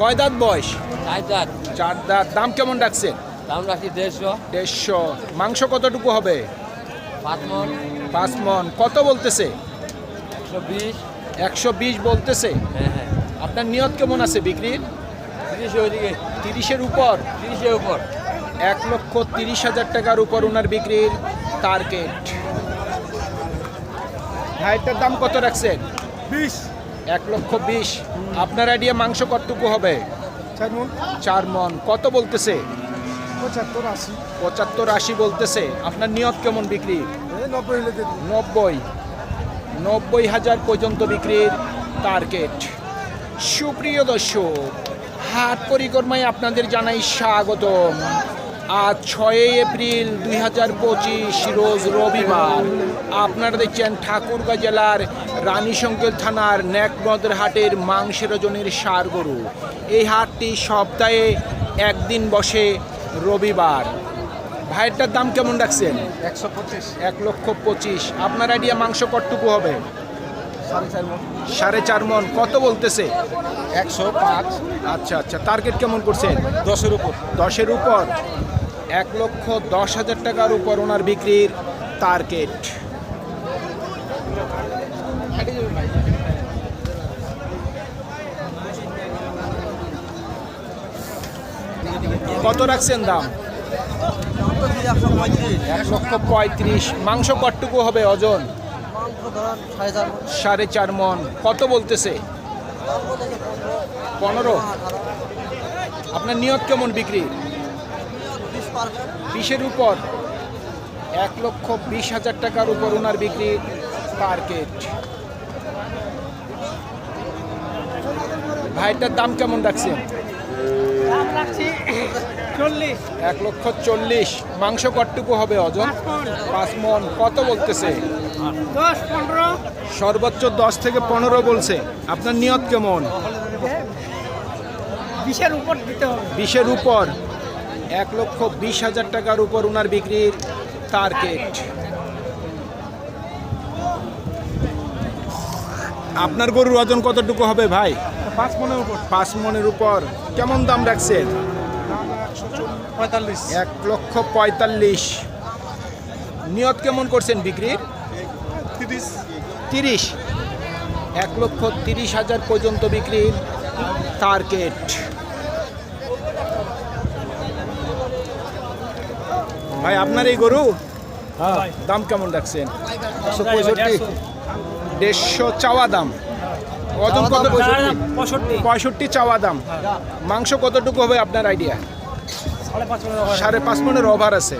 কয় দাঁত বয়স? চার দাঁত। চার দাঁত। দাম কেমন রাখছেন দাম রাখি দেড়শো। দেড়শো। মাংস কতটুকু হবে? পাঁচ মন। পাঁচ মন। কত বলতেছে? একশো বিশ। একশো বিশ বলতেছে? হ্যাঁ হ্যাঁ। আপনার নিয়ত কেমন আছে বিক্রির? ওইদিকে। তিরিশের উপর? তিরিশের উপর। এক লক্ষ তিরিশ হাজার টাকার উপর ওনার বিক্রির টার্গেট। ভাইটার দাম কত রাখছেন? বিশ। এক লক্ষ বিশ। আপনার আইডিয়া মাংস কতটুকু হবে? চার মন। কত বলতেছে? পঁচাত্তর আশি। পঁচাত্তর আশি বলতেছে। আপনার নিয়ত কেমন বিক্রি? নব্বই নব্বই। নব্বই হাজার পর্যন্ত বিক্রির টার্গেট সুপ্রিয় দর্শক হাট পরিকর্মায় আপনাদের জানাই স্বাগতম। আজ ছয়ই এপ্রিল দুই হাজার পঁচিশ রোজ রবিবার। আপনারা দেখছেন ঠাকুরগাঁ জেলার রানীশঙ্কেল থানার নেকমদের হাটের মাংসের ওজনের সার গরু। এই হাটটি সপ্তাহে একদিন বসে রবিবার। ভাইয়েরটার দাম কেমন রাখছেন? একশো পঁচিশ। এক লক্ষ পঁচিশ। আপনার আইডিয়া মাংস কতটুকু হবে? সাড়ে চার মন। সাড়ে চার মন। কত বলতেছে? একশো পাঁচ। আচ্ছা আচ্ছা। টার্গেট কেমন করছেন? দশের উপর। দশের উপর। এক লক্ষ দশ হাজার টাকার উপর ওনার বিক্রির টার্গেট। কত রাখছেন দাম? এক লক্ষ পঁয়ত্রিশ। মাংস কতটুকু হবে ধরেন সাড়ে চার মন। কত বলতেছে? পনেরো। আপনার নিয়ত কেমন বিক্রি বিশের উপর এক লক্ষ বিশ হাজার টাকার উপর ওনার বিক্রি টার্গেট ভাইটার দাম কেমন রাখছেন এক লক্ষ চল্লিশ। মাংস কটটুকু হবে অজন? পাঁচ মন। কত বলতেছে? সর্বোচ্চ দশ থেকে পনেরো বলছে। আপনার নিয়ত কেমন? বিশের উপর দিতে হবে। বিশের উপর। এক লক্ষ বিশ হাজার টাকার উপর ওনার বিক্রির টার্গেট। আপনার গরুর ওজন কতটুকু হবে ভাই? পাঁচ মনের উপর। পাঁচ মনের উপর। কেমন দাম রাখছেন পঁয়তাল্লিশ। এক লক্ষ পঁয়তাল্লিশ। নিয়ত কেমন করছেন বিক্রির? তিরিশ। তিরিশ। এক লক্ষ তিরিশ হাজার পর্যন্ত বিক্রির টার্গেট। ভাই আপনার এই গরু? দাম কেমন রাখছেন? দেড়শো। চাওয়া দাম। ওজন কত? পঁয়ষট্টি। পঁয়ষট্টি চাওয়া দাম। মাংস কতটুকু হবে আপনার আইডিয়া সাড়ে পাঁচ মনের ওভার আছে।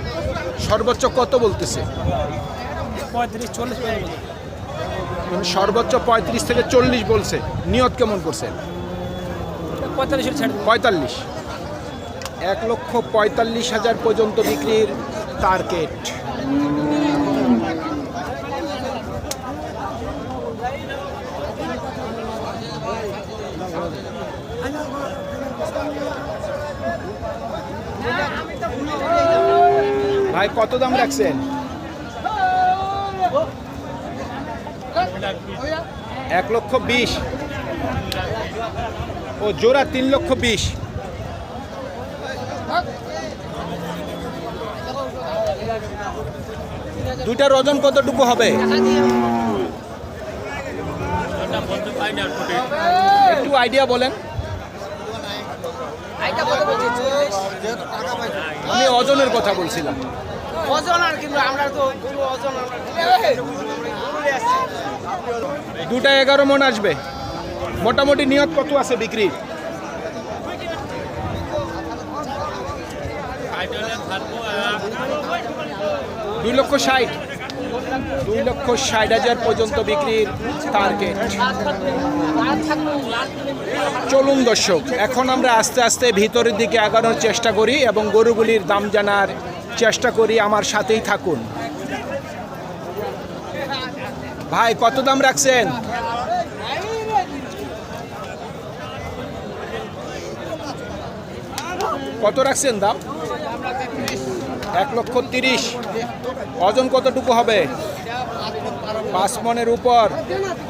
সর্বোচ্চ কত বলতেছে? মানে সর্বোচ্চ পঁয়ত্রিশ থেকে চল্লিশ বলছে। নিয়ত কেমন করছে পঁয়তাল্লিশ। এক লক্ষ পঁয়তাল্লিশ হাজার পর্যন্ত বিক্রির টার্গেট। ভাই কত দাম রাখছেন? এক লক্ষ বিশ। ও জোড়া তিন লক্ষ বিশ। দুইটার ওজন কতটুকু হবে? একটু আইডিয়া বলেন। আমি ওজনের কথা বলছিলাম। দুটা এগারো মন আসবে। মোটামুটি নিয়ত কত আছে বিক্রি দুই লক্ষ ষাট। দুই লক্ষ ষাট হাজার পর্যন্ত বিক্রির টার্গেট চলুন দর্শক, এখন আমরা আস্তে আস্তে ভিতরের দিকে আগানোর চেষ্টা করি এবং গরুগুলির দাম জানার চেষ্টা করি। আমার সাথেই থাকুন। ভাই, কত দাম রাখছেন? কত রাখছেন দাম? এক লক্ষ তিরিশ। ওজন কতটুকু হবে? পাঁচ মনের উপর।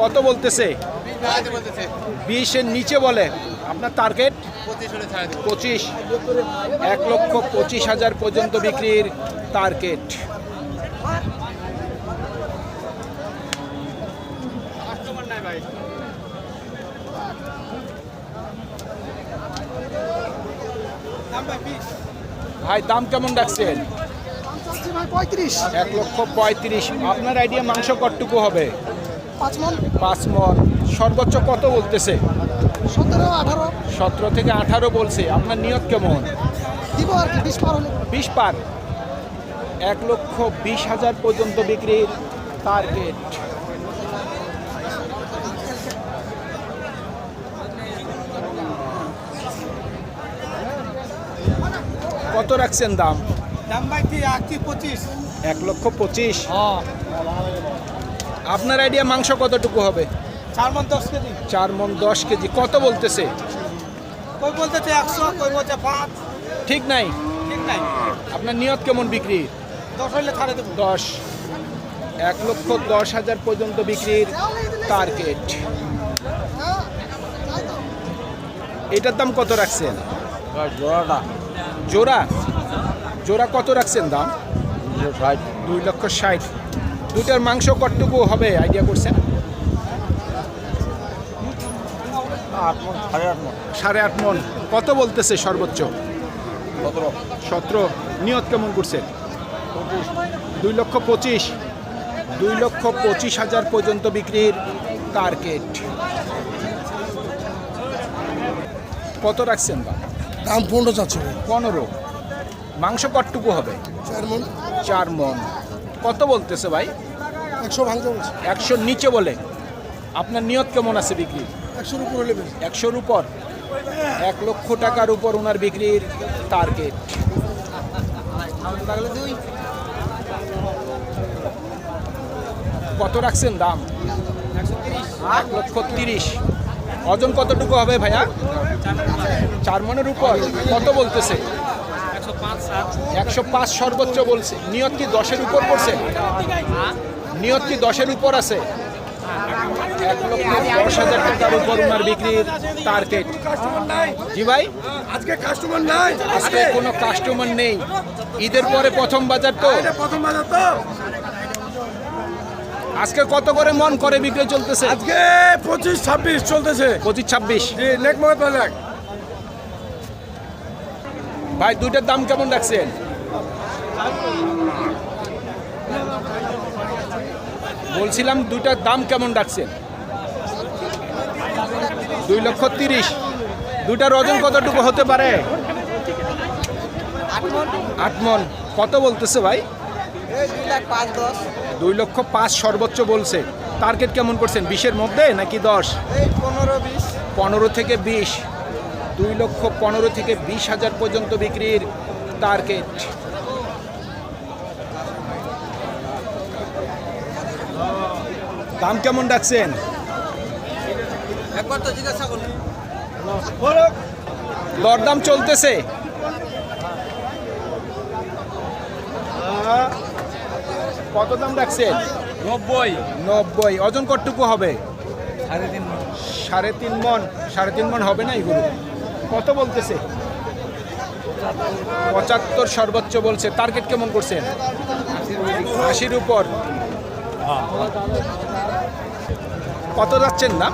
কত বলতেছে? বিশের নিচে বলে। আপনার টার্গেট পঁচিশ। এক লক্ষ পঁচিশ হাজার পর্যন্ত বিক্রির টার্গেট ভাই দাম কেমন পঁয়ত্রিশ। এক লক্ষ পঁয়ত্রিশ। আপনার আইডিয়া মাংস কতটুকু হবে? পাঁচ মন। পাঁচ মন। সর্বোচ্চ কত বলতেছে? সতেরো আঠারো। সতেরো থেকে আঠারো বলছে। আপনার নিয়ত কেমন? বিশ পার এক লক্ষ বিশ হাজার পর্যন্ত বিক্রির টার্গেট কত রাখছেন দাম? দাম ভাই কি পঁচিশ। এক লক্ষ পঁচিশ। আপনার আইডিয়া মাংস কতটুকু হবে? চার মন দশ কেজি। চার মন দশ কেজি। কত বলতেছে? কই বলতেছে একশো কই বলছে পাঁচ। ঠিক নাই? ঠিক নাই। আপনার নিয়ত কেমন বিক্রি? দশ হইলে ছাড়ে দেবো। দশ। এক লক্ষ দশ হাজার পর্যন্ত বিক্রির টার্গেট এটার দাম কত রাখছেন? জোড়াটা জোড়া? জোড়া কত রাখছেন দাম? দুই লক্ষ ষাট। দুইটার মাংস কতটুকু হবে? আইডিয়া করছেন? সাড়ে আট মন। কত বলতেছে সর্বোচ্চ? সতেরো। নিয়ত কেমন করছেন দুই লক্ষ পঁচিশ। দুই লক্ষ পঁচিশ হাজার পর্যন্ত বিক্রির টার্গেট। কত রাখছেন বা দাম পনেরো চাচ্ছে পনেরো। মাংস কটটুকু হবে? চার মন। চার মন। কত বলতেছে ভাই? একশো ভাঙতে বলছে। একশোর নিচে বলে। আপনার নিয়ত কেমন আছে বিক্রি? একশোর উপরে নেবে একশোর উপর? এক লক্ষ টাকার উপর ওনার বিক্রির টার্গেট কত রাখছেন দাম? এক লক্ষ তিরিশ। ওজন কতটুকু হবে ভাইয়া? চার মনের উপর। কত বলতেছে? একশো পাঁচ সর্বোচ্চ বলছে। নিয়ত কি দশের উপর পড়ছে? নিয়ত কি দশের উপর আছে? এক লক্ষ দশ হাজার টাকার উপর ওনার বিক্রির টার্গেট। জি ভাই? আজকে কাস্টমার নাই। আজকে কোনো কাস্টমার নেই। ঈদের পরে প্রথম বাজার তো? প্রথম বাজার তো। আজকে কত করে মন করে বিক্রি চলতেছে? আজকে পঁচিশ ছাব্বিশ চলতেছে। পঁচিশ ছাব্বিশ। ভাই দুইটার দাম কেমন রাখছেন? বলছিলাম দুইটার দাম কেমন রাখছেন? দুই লক্ষ তিরিশ। দুইটার ওজন কতটুকু হতে পারে? আট মন। কত বলতেছে ভাই? দুই লক্ষ পাঁচ সর্বোচ্চ বলছে। টার্গেট কেমন করছেন? বিশের মধ্যে নাকি দশ? পনেরো বিশ। পনেরো থেকে বিশ। দুই লক্ষ পনেরো থেকে বিশ হাজার পর্যন্ত বিক্রির টার্গেট দাম কেমন ডাকছেন একবার তো জিজ্ঞাসা করুন দরদাম চলতেছে। কত দাম রাখছেন? নব্বই। নব্বই। ওজন কতটুকু হবে? সাড়ে তিন মন। সাড়ে তিন মন। সাড়ে তিন মন হবে না এগুলো? কত বলতেছে? পঁচাত্তর। সর্বোচ্চ বলছে। টার্গেট কেমন করছেন? আশির উপর। কত যাচ্ছেন না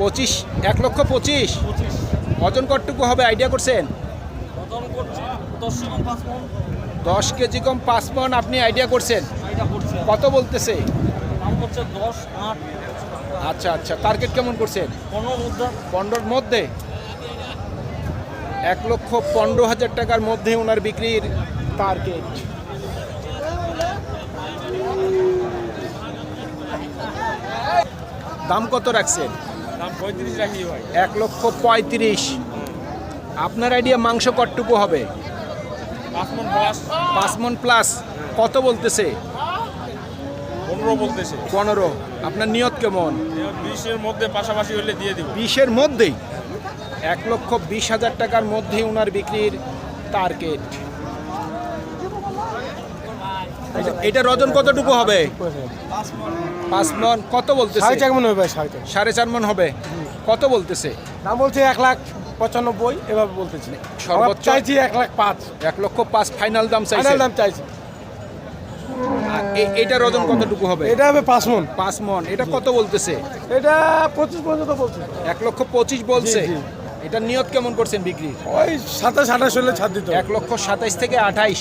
পঁচিশ। এক লক্ষ পঁচিশ? ওজন কতটুকু হবে? আইডিয়া করছেন? দশ কেজি কম পাঁচ মন আপনি আইডিয়া করছেন? কত বলতেছে? আচ্ছা আচ্ছা টার্গেট কেমন করছেন? পনেরোর মধ্যে। এক লক্ষ পনেরো হাজার টাকার মধ্যে ওনার বিক্রির টার্গেট দাম কত রাখছেন? এক লক্ষ পঁয়ত্রিশ। আপনার আইডিয়া মাংস কটটুকু হবে? পাঁচ মন প্লাস পাঁচ মন প্লাস কত বলতেছে? পনেরো বলতেছে। পনেরো। আপনার নিয়ত কেমন? বিশের মধ্যে পাশাপাশি হলে দিয়ে দিব। বিশের মধ্যেই? এক লক্ষ বিশ হাজার টাকার মধ্যেই ওনার বিক্রির টার্গেট এটা- এটার ওজন কতটুকু হবে? পাঁচ মন কত বলতেছে? সাড়ে চার মনে হবে সাড়ে চার মন হবে। কত বলতেছে? দাম বলছে এক লাখ। পঁচানব্বই এভাবে বলতেছি। সর্বোচ্চ? আমরা চাইছি এক লাখ পাঁচ। এক লক্ষ পাঁচ ফাইনাল দাম চাইছে। ফাইনাল দাম চাইছি। এটার ওজন কতটুকু হবে? এটা হবে পাঁচ মন। পাঁচ মন। এটা কত বলতেছে? এটা পঁচিশ পর্যন্ত বলছে। এক লক্ষ পঁচিশ বলছে। এটা নিয়ত কেমন করছেন বিক্রি? ওই সাতাশ আঠাশ হলে ছাড় দিত এক লক্ষ সাতাইশ থেকে আঠাইশ।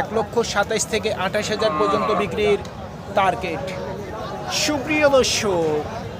এক লক্ষ সাতাইশ থেকে আঠাইশ হাজার পর্যন্ত বিক্রির টার্গেট সুপ্রিয় দর্শক